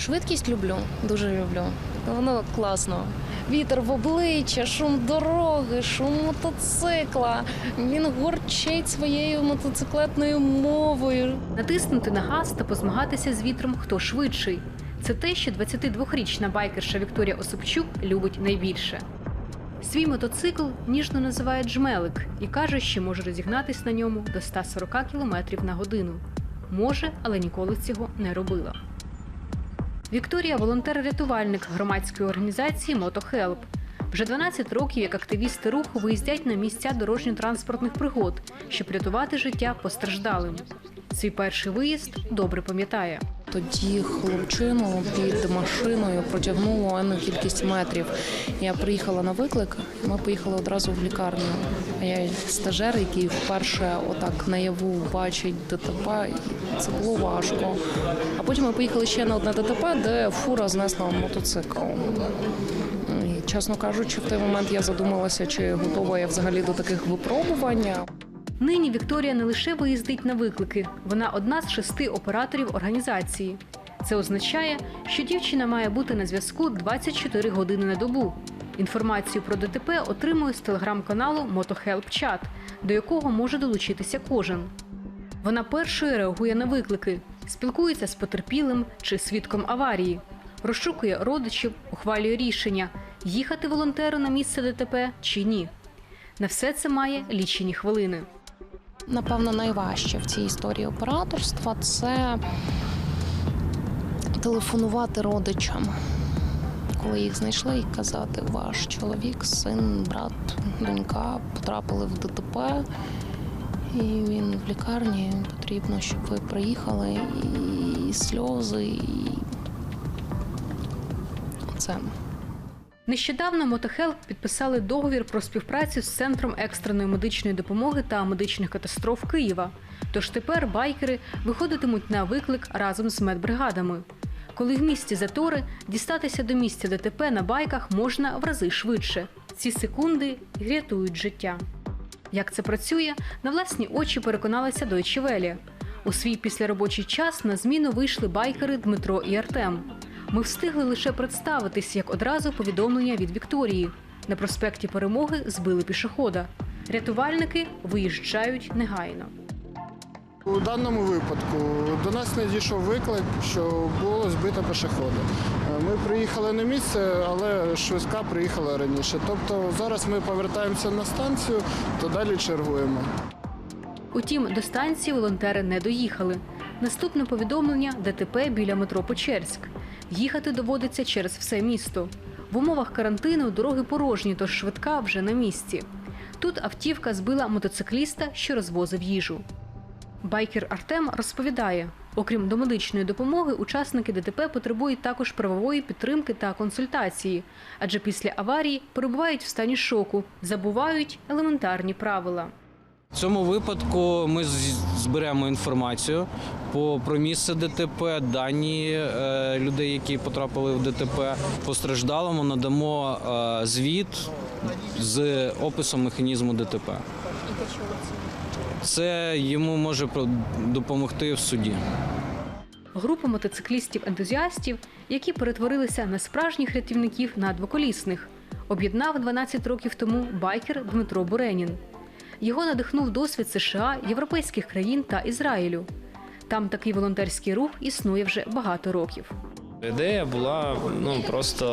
Швидкість люблю, дуже люблю. Воно класно. Вітер в обличчя, шум дороги, шум мотоцикла. Він горчить своєю мотоциклетною мовою. Натиснути на газ та позмагатися з вітром хто швидший. Це те, що 22-річна байкерша Вікторія Осипчук любить найбільше. Свій мотоцикл ніжно називає джмелик і каже, що може розігнатись на ньому до 140 км на годину. Може, але ніколи цього не робила. Вікторія волонтер-рятувальник громадської організації «Мотохелп». Вже 12 років як активісти руху виїздять на місця дорожньо-транспортних пригод, щоб рятувати життя постраждалим. Свій перший виїзд добре пам'ятає. Тоді хлопчину під машиною протягнуло енну кількість метрів. Я приїхала на виклик, ми поїхали одразу в лікарню. А я стажер, який вперше отак наяву бачить ДТП. Це було важко. А потім ми поїхали ще на одне ДТП, де фура знесла мотоцикл. І, чесно кажучи, в той момент я задумалася, чи готова я взагалі до таких випробувань. Нині Вікторія не лише виїздить на виклики, вона одна з шести операторів організації. Це означає, що дівчина має бути на зв'язку 24 години на добу. Інформацію про ДТП отримує з телеграм-каналу Chat, до якого може долучитися кожен. Вона першою реагує на виклики, спілкується з потерпілим чи свідком аварії, розшукує родичів, ухвалює рішення, їхати волонтеру на місце ДТП чи ні. На все це має лічені хвилини. Напевно, найважче в цій історії операторства це телефонувати родичам, коли їх знайшли, і казати, ваш чоловік, син, брат, донька потрапили в ДТП, і він в лікарні. Потрібно, щоб ви приїхали, і сльози, і це. Нещодавно Мотохелп підписали договір про співпрацю з центром екстреної медичної допомоги та медичних катастроф Києва. Тож тепер байкери виходитимуть на виклик разом з медбригадами. Коли в місті затори, дістатися до місця ДТП на байках можна в рази швидше. Ці секунди рятують життя. Як це працює, на власні очі переконалася Deutsche Welle. У свій післяробочий час на зміну вийшли байкери Дмитро і Артем. Ми встигли лише представитись, як одразу повідомлення від Вікторії. На проспекті Перемоги збили пішохода. Рятувальники виїжджають негайно. У даному випадку до нас надійшов виклик, що було збито пешехода. Е, Ми приїхали на місце, але швидка приїхала раніше. Тобто зараз ми повертаємося на станцію, то далі чергуємо. Утім, до станції волонтери не доїхали. Наступне повідомлення ДТП біля метро Печерськ. Їхати доводиться через все місто. В умовах карантину дороги порожні, тож швидка вже на місці. Тут автівка збила мотоцикліста, що розвозив їжу. Байкер Артем розповідає: окрім домедичної допомоги, учасники ДТП потребують також правової підтримки та консультації, адже після аварії перебувають в стані шоку, забувають елементарні правила. В цьому випадку ми зберемо інформацію по про місце ДТП, дані е, людей, які потрапили в ДТП, постраждалому надамо е, звіт з описом механізму ДТП. Це йому може допомогти в суді. Група мотоциклістів-ентузіастів, які перетворилися на справжніх рятівників на двоколісних, об'єднав 12 років тому байкер Дмитро Буренін. Його надихнув досвід США, європейських країн та Ізраїлю. Там такий волонтерський рух існує вже багато років. Ідея була ну просто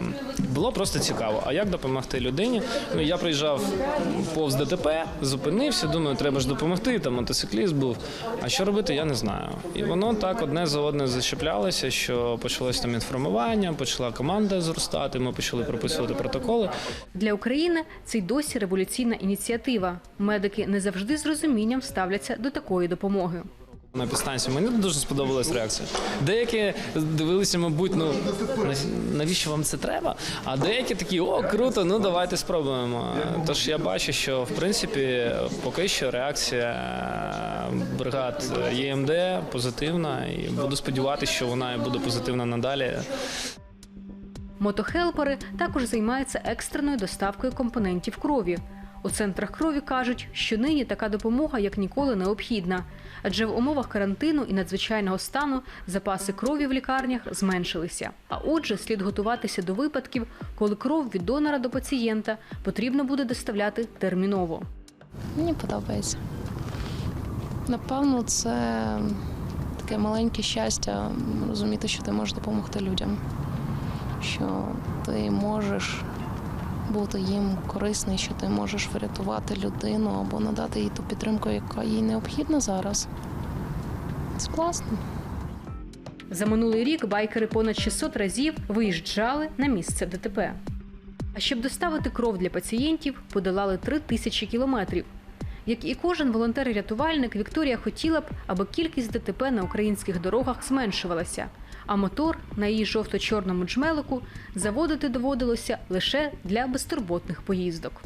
е, було просто цікаво. А як допомогти людині? Ну я приїжджав повз ДТП, зупинився. Думаю, треба ж допомогти. Там мотоцикліст був. А що робити, я не знаю. І воно так одне за одне зачеплялося, що почалось там інформування, почала команда зростати. Ми почали прописувати протоколи. Для України це й досі революційна ініціатива. Медики не завжди з розумінням ставляться до такої допомоги. На підстанції мені дуже сподобалась реакція. Деякі дивилися, мабуть, ну навіщо вам це треба? А деякі такі, о, круто, ну давайте спробуємо. Тож я бачу, що в принципі поки що реакція е, бригад ЄМД позитивна, і буду сподіватися, що вона буде позитивна надалі. Мотохелпери також займаються екстреною доставкою компонентів крові. У центрах крові кажуть, що нині така допомога як ніколи необхідна, адже в умовах карантину і надзвичайного стану запаси крові в лікарнях зменшилися. А отже, слід готуватися до випадків, коли кров від донора до пацієнта потрібно буде доставляти терміново. Мені подобається. Напевно, це таке маленьке щастя розуміти, що ти можеш допомогти людям, що ти можеш бути їм корисний, що ти можеш врятувати людину або надати їй ту підтримку, яка їй необхідна зараз. Це класно. За минулий рік байкери понад 600 разів виїжджали на місце ДТП. А щоб доставити кров для пацієнтів, подолали 3 тисячі кілометрів. Як і кожен волонтер-рятувальник, Вікторія хотіла б, аби кількість ДТП на українських дорогах зменшувалася, а мотор на її жовто-чорному джмелику заводити доводилося лише для безтурботних поїздок.